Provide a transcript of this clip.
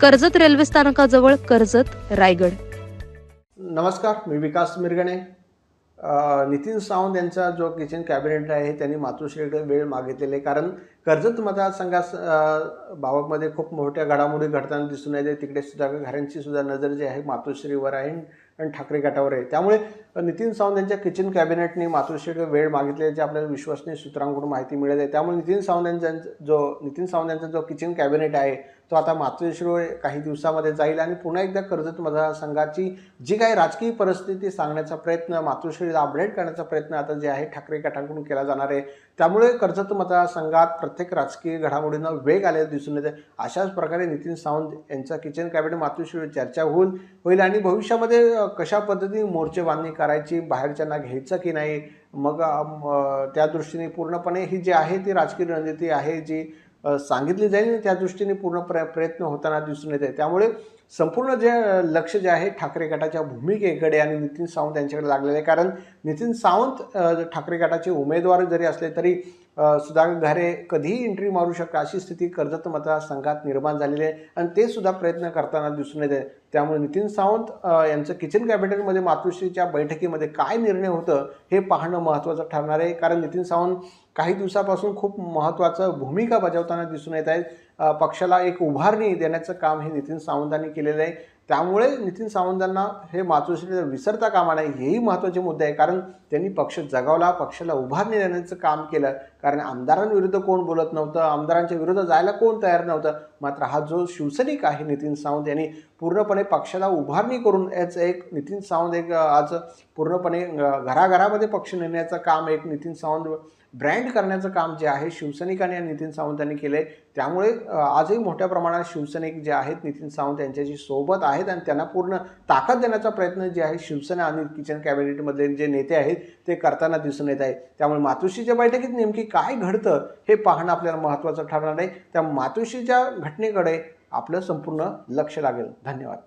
Karjat railway स्थानकाजवळ कर्जत रायगड. नमस्कार मी विकास मिरगणे. नितीन सावंत यांचा जो किचन कॅबिनेट आहे त्यांनी मातोश्रीकडे वेळ मागितलेला आहे. कारण कर्जत मतदारसंघास बाबतमध्ये खूप मोठ्या घडामोडी घडताना दिसून येते. तिकडे सुद्धा घरांची सुद्धा नजर जी आहे मातोश्रीवर आहे आणि ठाकरे गटावर आहे. त्यामुळे नितीन सावंत यांच्या किचन कॅबिनेटने मातोश्रीकडे वेळ मागितल्याची आपल्याला विश्वसनीय सूत्रांकडून माहिती मिळत आहे. त्यामुळे नितीन सावंत यांचा जो नितीन सावंत यांचा जो किचन कॅबिनेट आहे तो आता मातोश्रीवर काही दिवसामध्ये जाईल आणि पुन्हा एकदा कर्जत मतदारसंघाची जी काही राजकीय परिस्थिती सांगण्याचा प्रयत्न मातोश्रीला अपडेट करण्याचा प्रयत्न आता जे आहे ठाकरे गटांकडून केला जाणार आहे. त्यामुळे कर्जत मतदारसंघात प्रत्येक राजकीय घडामोडींना वेग आलेला दिसून येते अशाच प्रकारे नितीन सावंत यांचा किचन कॅबिनेट मातोश्रीवर चर्चा होऊन होईल आणि भविष्यामध्ये कशा पद्धतीने मोर्चे बांधणी करायची बाहेरच्यांना घ्यायचं की नाही मग त्या दृष्टीने पूर्णपणे ही जी आहे ती राजकीय रणनीती आहे जी सांगितली जाईल आणि त्या दृष्टीने पूर्ण प्र प्रयत्न होताना दिसून येत आहे. त्यामुळे संपूर्ण जे लक्ष जे आहे ठाकरे गटाच्या भूमिकेकडे आणि नितीन सावंत यांच्याकडे लागलेलं. आहे कारण नितीन सावंत ठाकरे गटाचे उमेदवार जरी असले तरी सुधाकर घारे कधीही एंट्री मारू शकतात अशी स्थिती कर्जत मतदारसंघात निर्माण झालेली आहे. आणि ते सुद्धा प्रयत्न करताना दिसून येते. त्यामुळे नितीन सावंत यांचं किचन कॅबिनेटमध्ये मातोश्रीच्या बैठकीमध्ये काय निर्णय होतं हे पाहणं महत्त्वाचं ठरणार आहे. कारण नितीन सावंत काही दिवसापासून खूप महत्त्वाचं भूमिका बजावताना दिसून येत आहेत. पक्षाला एक उभारणी देण्याचं काम हे नितीन सावंतांनी केलेलं आहे. त्यामुळे नितीन सावंतांना हे मातोश्रीला विसरता कामा नाही हेही महत्त्वाचे मुद्दे आहे. कारण त्यांनी पक्ष जगावला पक्षाला उभारणी देण्याचं काम केलं. कारण आमदारांविरुद्ध कोण बोलत नव्हतं आमदारांच्या विरुद्ध जायला कोण तयार नव्हतं? मात्र हा जो शिवसैनिक आहे नितीन सावंत यांनी पूर्णपणे पक्षाला उभारणी करून याचं एक नितीन सावंत एक आज पूर्णपणे घराघरामध्ये पक्ष नेण्याचं काम एक नितीन सावंत ब्रँड करण्याचं काम जे आहे शिवसैनिकांनी आणि नितीन सावंतांनी केलं आहे त्यामुळे आजही मोठ्या प्रमाणात शिवसैनिक जे आहेत नितीन सावंत यांच्याशी सोबत आहेत आणि त्यांना पूर्ण ताकद देण्याचा प्रयत्न जे आहे शिवसेना आणि किचन कॅबिनेटमधले जे नेते आहेत ते करताना दिसून येत आहे. त्यामुळे मातोश्रीच्या बैठकीत नेमकी काय घडतं हे पाहणं आपल्याला महत्त्वाचं ठरणार आहे त्या मातोश्रीच्या घटनेकडे आपलं संपूर्ण लक्ष लागेल. धन्यवाद.